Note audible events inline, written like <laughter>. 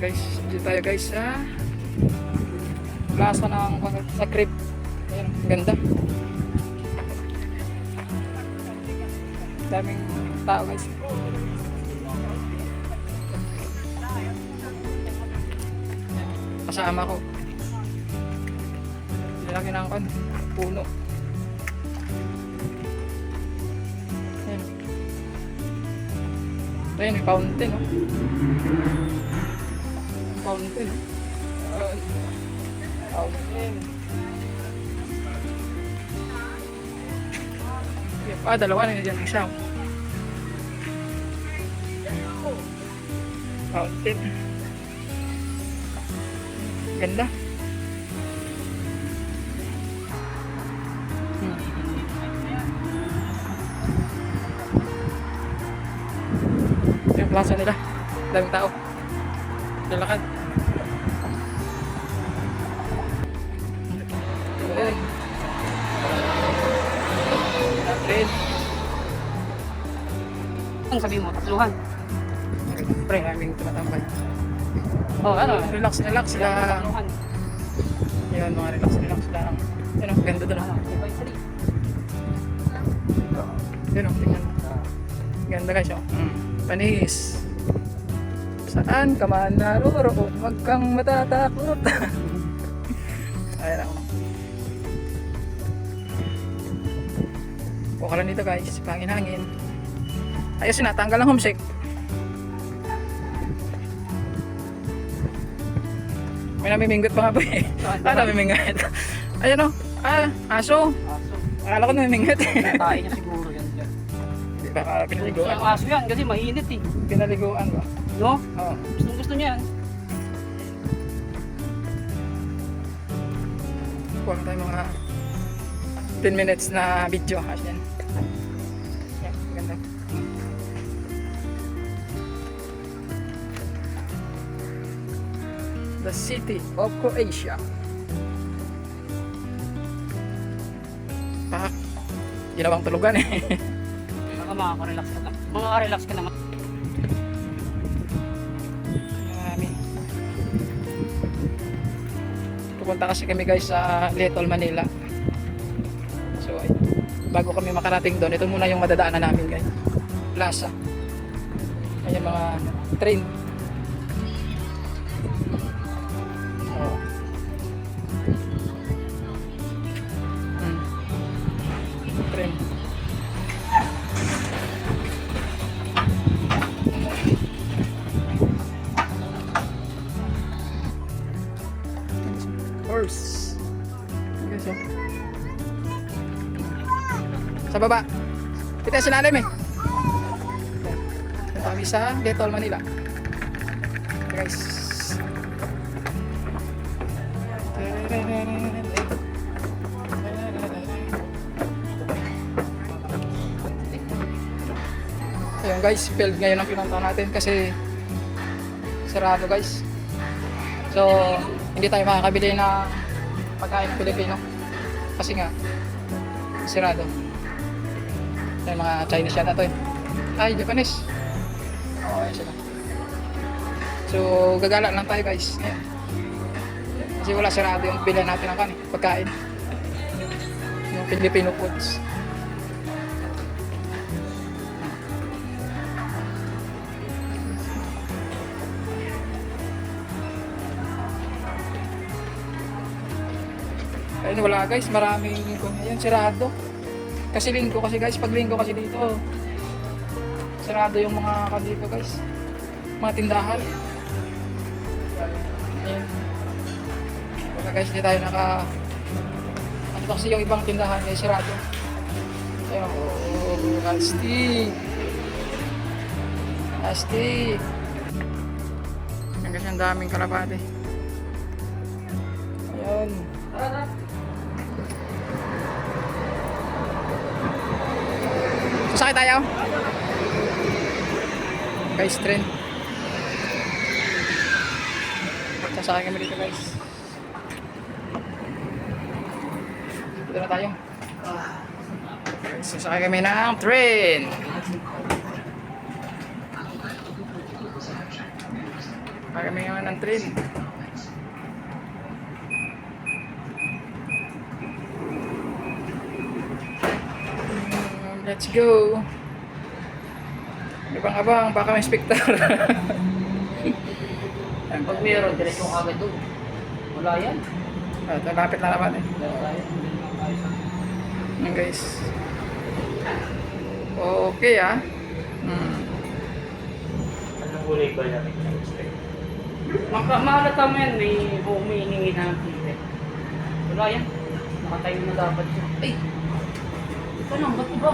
guys, dito tayo guys sa plaza ng sa crib. Ayan, ganda. Daming tao guys. Kasama ko. Lalaki ng kan, puno. Ayan. Ayan, may fountain, oh. Fountain, oh. Ayan. Fountain. Okay, pa, dalawa na dyan isa. oh. Fountain. Ganda. Yung plaza nila. Daming tao. Lalakad. Ang sabi mo, tatluhan. Pre, aming tumatambay. Oh, ano? Relax, relax lang. Yan, mga relax, relax lang. Yan ang ganda doon. ah. Three. Yan ang tingnan. Ganda guys, oh. Mm. Panis. Saan ka man naroroon, huwag kang matatakot. <laughs> Ayan ako. Kuha ka lang dito guys, pangin-hangin. Ayos na, tanggal ang homesick. May namiminggot pa nga ba eh. Ah, namiminggot. Ayan o. Ah, aso. Aso. Akala ko namiminggot. Tayo niya siguro yan dyan. Di ba, ah, pinaliguan. Ang aso yan kasi mainit eh. Pinaliguan ba? No? Oo. Gusto gusto niya yan. Kuha na tayo mga 10 minutes na video. Ayan. The city of Croatia. Pak. Ginawang tulugan eh. Baka makaka-relax ka na. Makaka-relax ka naman. Pupunta kasi kami guys sa Little Manila. So, ay, bago kami makarating doon, ito muna yung madadaanan namin guys. Plaza. Ayan mga train. Hmm. Train. Horse. Guys, oh. Sa baba. Kita sa lalim eh. Ito kami sa Detol, Manila. Guys. Ayun guys, filled ngayon ang pinunta natin kasi sarado guys. So, hindi tayo makakabili na pagkain Pilipino. Kasi nga, sirado. Yung mga Chinese yata to eh. Ay, Japanese. Oo, ayun sila. So, gagala lang tayo guys. Ayan. Kasi wala sirado yung bilhan natin ng kan, eh, pagkain. Yung Filipino foods. Ayun, wala guys, maraming ayun, sirado. Kasi linggo kasi guys, pag linggo kasi dito, sirado yung mga kandito guys. Mga tindahan. Ayun. Wala guys, hindi tayo naka... Ano kasi yung ibang tindahan guys, sirado. Ayun, oh, asti. Asti. Ang kasi ang daming kalapate. Ayun. Sasakay tayo. Guys, train. Sasakay kami dito guys. Dito na tayo. Sasakay kami ng train. Kaya kami ngayon ng train. Let's go. Abang-abang, baka may spectator. <laughs> Pag meron, diretso agad doon. Wala yan. Ah, ito, lapit na naman eh. Yan. Guys. Okay ah. Hmm. Anong kulay ba natin na-expect? Mo yan, may humihingi na ng ticket. Wala yan. Nakatayo na dapat yun. Ay! Ito lang, ba't iba?